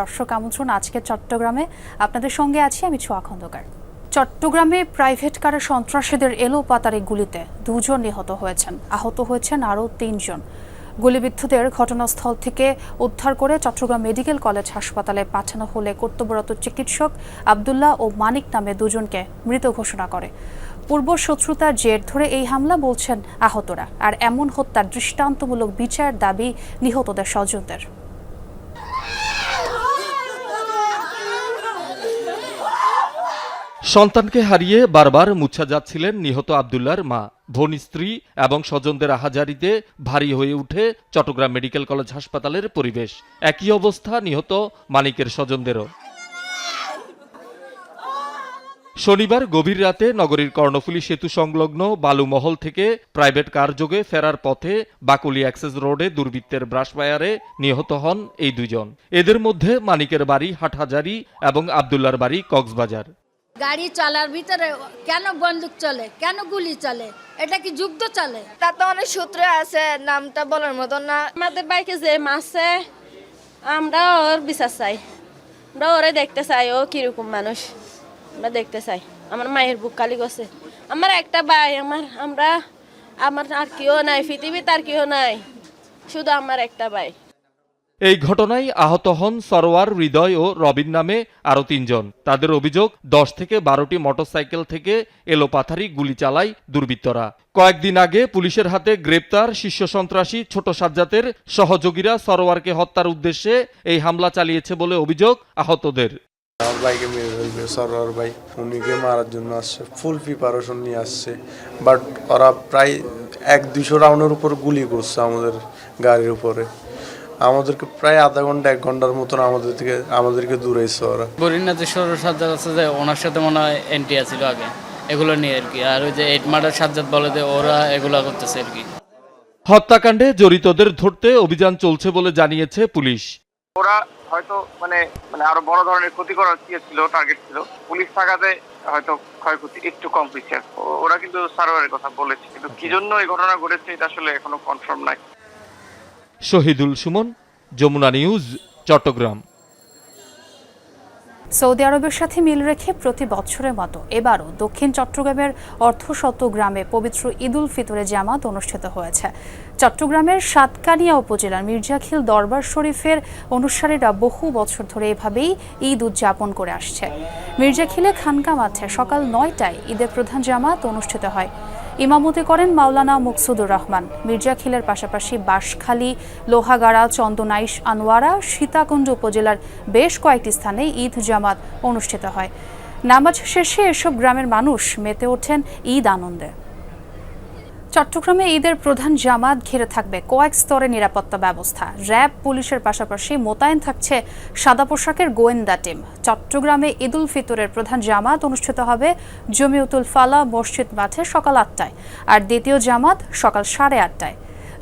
দর্শক আমন্ত্রণ আজকে চট্টগ্রামে। আপনাদের সঙ্গে আছি আমি ছোয়া খন্দকার। চট্টগ্রামে প্রাইভেট কারে সন্ত্রাসীদের এলো পাতারে গুলিতে দুজন নিহত হয়েছেন। আহত হয়েছেন আরও তিনজন। গুলিবিদ্ধদের ঘটনাস্থল থেকে উদ্ধার করে চট্টগ্রাম মেডিকেল কলেজ হাসপাতালে পাঠানো হলে কর্তব্যরত চিকিৎসক আবদুল্লাহ ও মানিক নামে দুজনকে মৃত ঘোষণা করে। পূর্ব শত্রুতার জের ধরে এই হামলা বলছেন আহতরা। আর এমন হত্যার দৃষ্টান্তমূলক বিচার দাবি নিহতদের স্বজনদের। সন্তানকে হারিয়ে বারবার মুছা যাচ্ছিলেন নিহত আবদুল্লার মা। বোন স্ত্রী এবং স্বজনদের আহাজারিতে ভারী হয়ে উঠে চট্টগ্রাম মেডিকেল কলেজ হাসপাতালের পরিবেশ। একই অবস্থা নিহত মানিকের স্বজনদেরও। শনিবার গভীর রাতে নগরীর কর্ণফুলী সেতু সংলগ্ন বালুমহল থেকে প্রাইভেট কার যোগে ফেরার পথে বাকুলি অ্যাক্সেস রোডে দুর্বৃত্তের ব্রাশফায়ারে নিহত হন এই দুজন এদের মধ্যে মানিকের বাড়ি হাটহাজারি এবং আবদুল্লার বাড়ি কক্সবাজার। গাড়ি চলার ভিতরে কেন বন্দুক চলে? কেন গুলি চলে? এটা কি যুদ্ধ চলে? তার তো অনেক সূত্র আছে নামটা বলার মতো না। আমাদের বাইকে যে মাসে আমরা ওর বিচার চাই। আমরা ওরে দেখতে চাই ও কীরকম মানুষ। আমরা দেখতে চাই। আমার মায়ের বুক কালি গেছে আমার একটা ভাই আমার আমরা আমার আর কেউ নাই পৃথিবীতে আর কেউ নাই। শুধু আমার একটা ভাই। এই ঘটনায় আহত হন সরোয়ার হৃদয় ও রবিন নামে আরও তিনজন। তাদের অভিযোগ, দশ থেকে বারোটি মোটরসাইকেল থেকে এলোপাথারি গুলি চালায় দুর্বৃত্তরা। কয়েকদিন আগে পুলিশের হাতে গ্রেপ্তার শীর্ষ সন্ত্রাসী ছোট সাজ্জাতের সহযোগীরা সরোয়ারকে হত্যার উদ্দেশ্যে এই হামলা চালিয়েছে বলে অভিযোগ আহতদের। ভাইকে মেরে ফেলবে, সরোয়ার ভাই। উনিকে মারার জন্য আসছে ফুল প্রিপারেশন নিয়ে আসছে। বাট ওরা প্রায় এক দুশো রাউন্ডের উপর গুলি করছে আমাদের গাড়ির উপরে। আমাদেরকে প্রায় আধা ঘণ্টা এক ঘণ্টার মতন আমাদের থেকে আমাদেরকে দূরেছে ওরা। বরিনা যে সাজ্জাদ আছে যে ওনার সাথে মনে হয় এন্টি আছিল আগে। এগুলো নিয়ে আর কি। আর ওই যে এইট মার্ডার সাজ্জাদ বলে যে ওরা এগুলো করতেছে আর কি। হত্যাকাণ্ডে জড়িতদের ধরতে অভিযান চলছে বলে জানিয়েছে পুলিশ। ওরা হয়তো মানে মানে আরও বড় ধরনের ক্ষতি করার ইয়ে ছিল টার্গেট ছিল। পুলিশ থাকাতে হয়তো ক্ষয়ক্ষতি একটু কম হয়েছে। ওরা কিন্তু সার্ভারের কথা বলেছে। কিন্তু কি জন্য এই ঘটনা ঘটেছে এটা আসলে এখনও কনফার্ম নাই। শহীদুল সুমন, যমুনা নিউজ, চট্টগ্রাম। সৌদি আরবের সাথে মিল রেখে প্রতি বছরের মতো এবারও দক্ষিণ চট্টগ্রামের অর্ধশত গ্রামে পবিত্র ঈদুল ফিতরে জামাত অনুষ্ঠিত হয়েছে। চট্টগ্রামের সাতকানিয়া উপজেলার মির্জাখিল দরবার শরীফের অনুসারীরা বহু বছর ধরে এভাবেই ঈদ উদযাপন করে আসছে। মির্জাখিলে খানকা মাঠে সকাল নয়টায় ঈদের প্রধান জামাত অনুষ্ঠিত হয়। ইমামতি করেন মাওলানা মুকসুদুর রহমান। মির্জা খিলের পাশাপাশি বাঁশখালী, লোহাগাড়া, চন্দনাইশ, আনোয়ারা, সীতাকুণ্ড উপজেলার বেশ কয়েকটি স্থানে ঈদ জামাত অনুষ্ঠিত হয়। নামাজ শেষে এসব গ্রামের মানুষ মেতে ওঠেন ঈদ আনন্দে। চট্টগ্রামে ঈদের প্রধান জামাত ঘিরে থাকবে কয়েক স্তরে নিরাপত্তা ব্যবস্থা। র্যাব, পুলিশের পাশাপাশি মোতায়েন থাকছে সাদা পোশাকের গোয়েন্দা টিম। চট্টগ্রামে ঈদুল ফিতরের প্রধান জামাত অনুষ্ঠিত হবে জমিউতুল ফালা মসজিদ মাঠে সকাল আটটায় আর দ্বিতীয় জামাত সকাল সাড়ে আটটায়।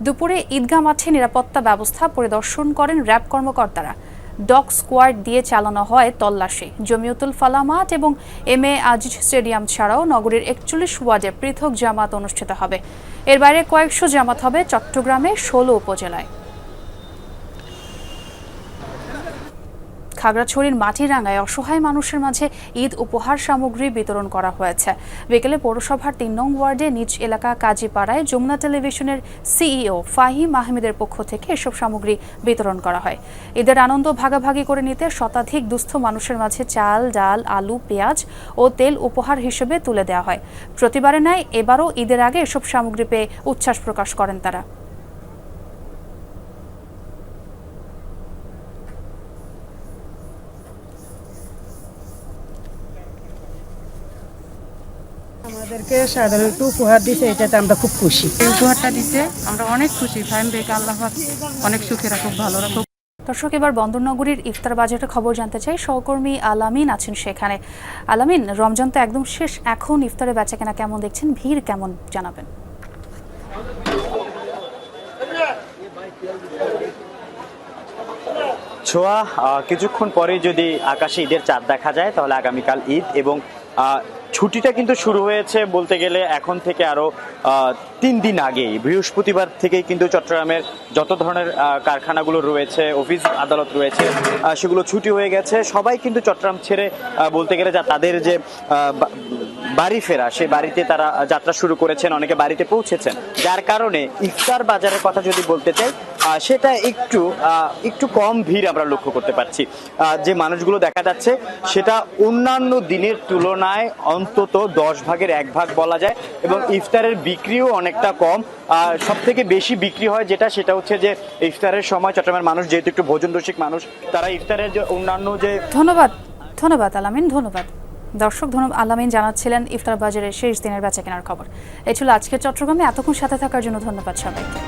দুপুরে ঈদগাহ মাঠে নিরাপত্তা ব্যবস্থা পরিদর্শন করেন র্যাব কর্মকর্তারা। ডগ স্কোয়াড দিয়ে চালানো হয় তল্লাশি। জমিউতুল ফালা মাঠ এবং এম এ আজিজ স্টেডিয়াম ছাড়াও নগরীর একচল্লিশ ওয়ার্ডে পৃথক জামাত অনুষ্ঠিত হবে। এর বাইরে কয়েকশো জামাত হবে চট্টগ্রামে ষোলো উপজেলায়। খাগড়াছড়ির মাটিরাঙ্গায় অসহায় মানুষের মাঝে ঈদ উপহার সামগ্রী বিতরণ করা হয়েছে। বিকেলে পৌরসভার তিন নং ওয়ার্ডে নিজ এলাকা কাজীপাড়ায় যমুনা টেলিভিশনের সিইও ফাহিম আহমেদের পক্ষ থেকে এসব সামগ্রী বিতরণ করা হয়। ঈদের আনন্দ ভাগাভাগি করে নিতে শতাধিক দুস্থ মানুষের মাঝে চাল, ডাল, আলু, পেঁয়াজ ও তেল উপহার হিসেবে তুলে দেওয়া হয়। প্রতিবারে ন্যায় এবারও ঈদের আগে এসব সামগ্রী পেয়ে উচ্ছ্বাস প্রকাশ করেন তারা। আমাদেরকে সাধারণ একটু উপহার দিছে এটাতে আমরা খুব খুশি। এই উপহারটা দিতে আমরা অনেক খুশি। ফাইম বেকে আল্লাহ অনেক সুখে রাখুক ভালো রাখুক। দর্শক এবার বন্দরনগরীর ইফতার বাজেটের খবর জানতে চাই। সহকর্মী আলামিন আছেন সেখানে। আলামিন রমজান তো একদম শেষ এখন ইফতারে বেচা কেনা কেমন দেখছেন? ভিড় কেমন জানাবেন? ছোঁয়া কিছুক্ষণ পরে যদি আকাশে ঈদের চাঁদ দেখা যায় তাহলে আগামীকাল ঈদ এবং ছুটিটা কিন্তু শুরু হয়েছে বলতে গেলে এখন থেকে আরও আহ, তিন দিন আগেই। বৃহস্পতিবার থেকেই কিন্তু চট্টগ্রামের যত ধরনের কারখানাগুলো রয়েছে অফিস আদালত রয়েছে সেগুলো ছুটি হয়ে গেছে। সবাই কিন্তু চট্টগ্রাম ছেড়ে বলতে গেলে যা তাদের যে বাড়ি ফেরা সে বাড়িতে তারা যাত্রা শুরু করেছেন অনেকে বাড়িতে পৌঁছেছেন। যার কারণে ইফতার বাজারের কথা যদি বলতে চাই সেটা একটু একটু কম ভিড় আমরা লক্ষ্য করতে পারছি। যে মানুষগুলো দেখা যাচ্ছে, সেটা অন্যান্য দিনের তুলনায় অন্তত দশ ভাগের এক ভাগ বলা যায় এবং ইফতারের বিক্রিও অনেকটা কম। আর সব থেকে বেশি বিক্রি হয় যেটা, সেটা হচ্ছে যে ইফতারের সময় চট্টগ্রামের মানুষ, যেহেতু একটু ভোজন রসিক মানুষ, তারা ইফতারের যে অন্যান্য যে ধন্যবাদ ধন্যবাদ আলামিন, ধন্যবাদ। দর্শক ধন্যবাদ, আলামিন জানাচ্ছিলেন ইফতার বাজারের শেষ দিনের বেচা কেনার খবর। এই ছিল আজকের চট্টগ্রামে এতক্ষণ সাথে থাকার জন্য ধন্যবাদ সবাইকে।